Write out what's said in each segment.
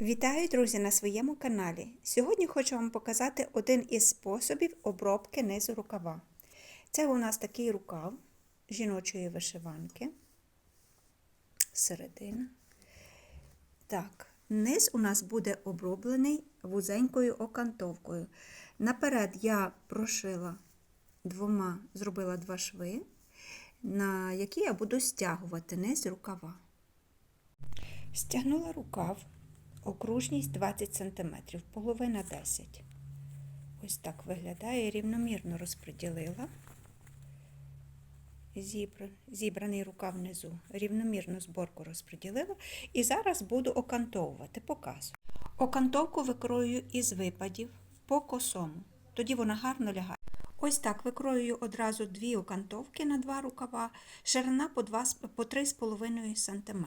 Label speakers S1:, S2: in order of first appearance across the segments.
S1: Вітаю, друзі, на своєму каналі. Сьогодні хочу вам показати один із способів обробки низу рукава. Це у нас такий рукав жіночої вишиванки. Середина. Так, низ у нас буде оброблений вузенькою окантовкою. Наперед я прошила двома, зробила два шви, на які я буду стягувати низ рукава. Стягнула рукав, окружність 20 см, половина 10 Ось так виглядає, рівномірно розподілила. Зібра, зібраний рукав внизу, рівномірно зборку розподілила. І зараз буду окантовувати, показую. Окантовку викрою із випадів по косому, тоді вона гарно лягає. Ось так викроюю одразу дві окантовки на два рукава, ширина по 3,5 см.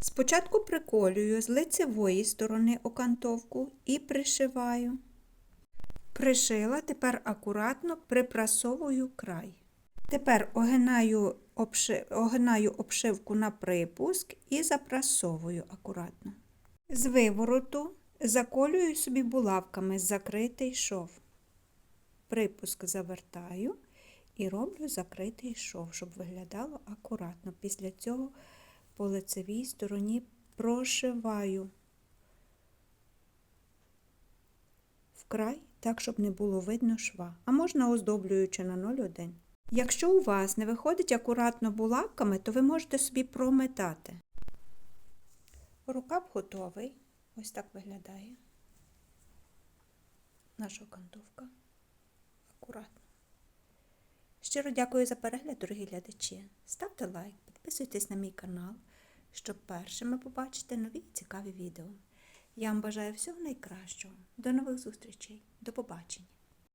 S1: Спочатку приколюю з лицевої сторони окантовку і пришиваю. Пришила, тепер акуратно припрасовую край. Тепер огинаю, обши... огинаю обшивку на припуск і запрасовую акуратно. З вивороту заколюю собі булавками закритий шов. Припуск завертаю і роблю закритий шов, щоб виглядало акуратно. Після цього по лицевій стороні прошиваю вкрай, так, щоб не було видно шва, а можна оздоблюючи на 0,1. Якщо у вас не виходить акуратно булавками, то ви можете собі прометати. Рукав готовий. Ось так виглядає. Наша окантовка. Щиро дякую за перегляд, дорогі глядачі. Ставте лайк, підписуйтесь на мій канал, щоб першими побачити нові цікаві відео. Я вам бажаю всього найкращого. До нових зустрічей. До побачення!